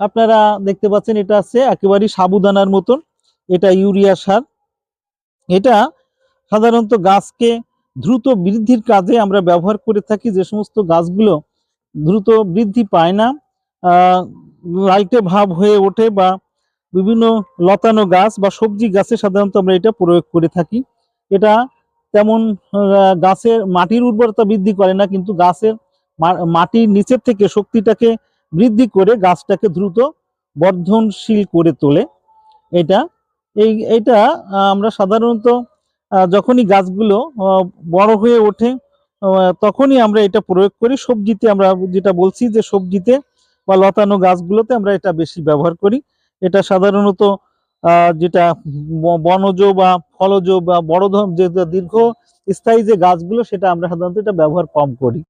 আপনারা দেখতে পাচ্ছেন এটা আছে একেবারেই সাবুদানার মতন। এটা ইউরিয়া সার। এটা সাধারণত গাছকে দ্রুত বৃদ্ধির কাজে আমরা ব্যবহার করে থাকি। যে সমস্ত গাছগুলো দ্রুত বৃদ্ধি পায় না লালটে ভাব হয়ে ওঠে বা বিভিন্ন লতানো গাছ বা সবজি গাছে সাধারণত আমরা এটা প্রয়োগ করে থাকি। এটা তেমন গাছের মাটির উর্বরতা বৃদ্ধি করে না, কিন্তু গাছের মাটির নিচের থেকে শক্তিটাকে বৃদ্ধি করে গাছটাকে দ্রুত বর্ধনশীল করে তোলে। এটা, এই, এটা আমরা সাধারণত যখনই গাছগুলো বড় হয়ে ওঠে তখনই আমরা এটা প্রয়োগ করি। সবজিতে আমরা যেটা বলছি যে সবজিতে বা লতানো গাছগুলোতে আমরা এটা বেশি ব্যবহার করি। এটা সাধারণত যেটা বনজ বা ফলজ বা বড় যে দীর্ঘ স্থায়ী যে গাছগুলো, সেটা আমরা সাধারণত এটা ব্যবহার কম করি।